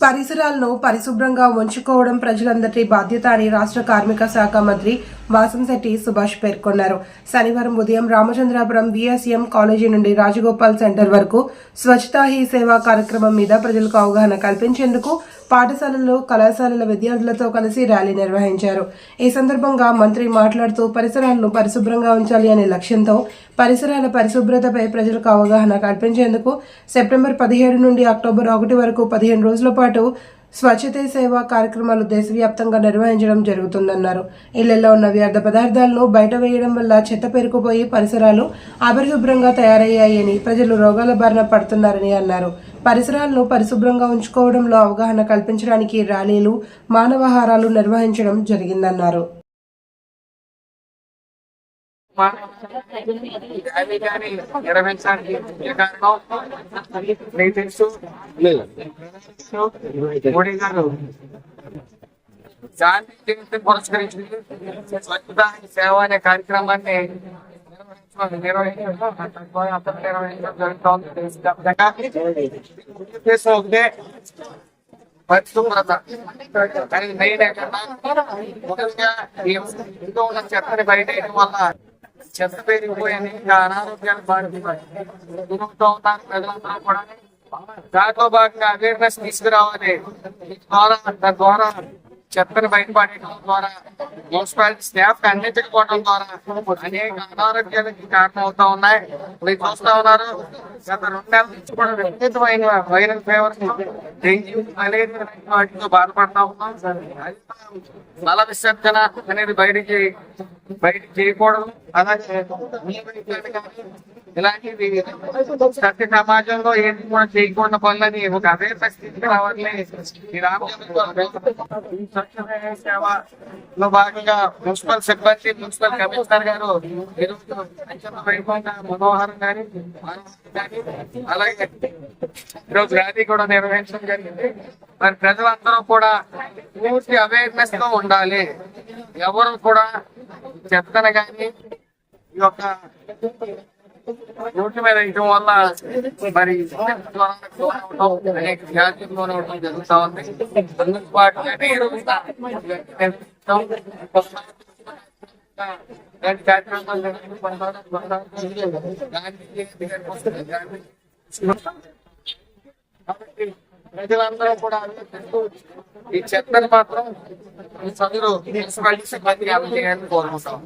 పరిసరాలను పరిశుభ్రంగా ఉంచుకోవడం ప్రజలందరి బాధ్యత అని రాష్ట్ర కార్మిక శాఖ మంత్రి వాసంశెట్టి సుభాష్ పేర్కొన్నారు. శనివారం ఉదయం రామచంద్రాపురం విఎస్ఎం కాలేజీ నుండి రాజగోపాల్ సెంటర్ వరకు స్వచ్ఛతా హీ సేవా కార్యక్రమం మీద ప్రజలకు అవగాహన కల్పించేందుకు పాఠశాలలు కళాశాలల విద్యార్థులతో కలిసి ర్యాలీ నిర్వహించారు. ఈ సందర్భంగా మంత్రి మాట్లాడుతూ పరిసరాలను పరిశుభ్రంగా ఉంచాలి అనే లక్ష్యంతో పరిసరాల పరిశుభ్రతపై ప్రజలకు అవగాహన కల్పించేందుకు సెప్టెంబర్ పదిహేడు నుండి అక్టోబర్ ఒకటి వరకు పదిహేను రోజుల పాటు స్వచ్ఛతే సేవ కార్యక్రమాలు దేశవ్యాప్తంగా నిర్వహించడం జరుగుతుందన్నారు. ఇళ్ళలో ఉన్న వ్యర్థ పదార్థాలను బయట వేయడం వల్ల చెత్త పెరుకుపోయి పరిసరాలు అపరిశుభ్రంగా తయారయ్యాయని ప్రజలు రోగాల బారిన పడుతున్నారని అన్నారు. పరిసరాలను పరిశుభ్రంగా ఉంచుకోవడంలో అవగాహన కల్పించడానికి ర్యాలీలు మానవహారాలు నిర్వహించడం జరిగిందన్నారు. ర్యాలీ నిర్వహించడానికి ముఖ్య కారణం మీకు తెలుసు మోడీ గారు గాంధీ జయంతి పురస్కరించింది స్వచ్ఛత సేవ అనే కార్యక్రమాన్ని నిర్వహించడం ఒకటే పరిశుభ్రత కానీ మెయిన్ ఏంటంటే ఈ ఉన్న చెత్తని బయట వల్ల చెత్త పెరిగిపోయింది ఇంకా అనారోగ్యాలు బాగుంటాయి గురవుతూ ఉన్నారు ప్రజలందరూ కూడా దాంట్లో భాగంగా అవేర్నెస్ తీసుకురావాలి ఈ ద్వారా దాని ద్వారా చెత్తను బయటపడేయడం ద్వారా మున్సిపాలిటీ స్టాఫ్కి అందించకపోవడం ద్వారా అనేక అనారోగ్యాలకు కారణమవుతా ఉన్నాయి. మీరు చూస్తా ఉన్నారు గత రెండు నెలల నుంచి కూడా విపరీతమైన వైరల్ ఫీవర్ డెంగ్యూ మలేరియా వాటితో బాధపడతా ఉన్నాం. మల విసర్జన అనేది బయటికి బయట చేయకూడదు. అలాగే ఇలాంటివి సత్య సమాజంలో ఏంటి కూడా చేయకుండా పనులని ఒక అవేర్నెస్ తీసుకురావాలి ఈ రామచంద్ర సేవలో భాగంగా మున్సిపల్ సిబ్బంది మున్సిపల్ కమిషనర్ గారు ఈరోజు అత్యంత వైభవంగా మనోహరం గాని అలాగే ఈరోజు ర్యాలీ కూడా నిర్వహించడం జరిగింది. మరి ప్రజలందరూ కూడా పూర్తి అవేర్నెస్తో ఉండాలి. ఎవరు కూడా చెత్తన కానీ ఈ యొక్క రోడ్డు మీద వేయడం వల్ల మరి అనేక వ్యాధులకు ఉండడం జరుగుతా ఉంది. అందుకు కాబట్టి ప్రజలందరూ కూడా ఈ చెత్తను మాత్రం చదువు మున్సిపాలిటీ సిబ్బంది అందజేయాలని కోరుకుంటాం.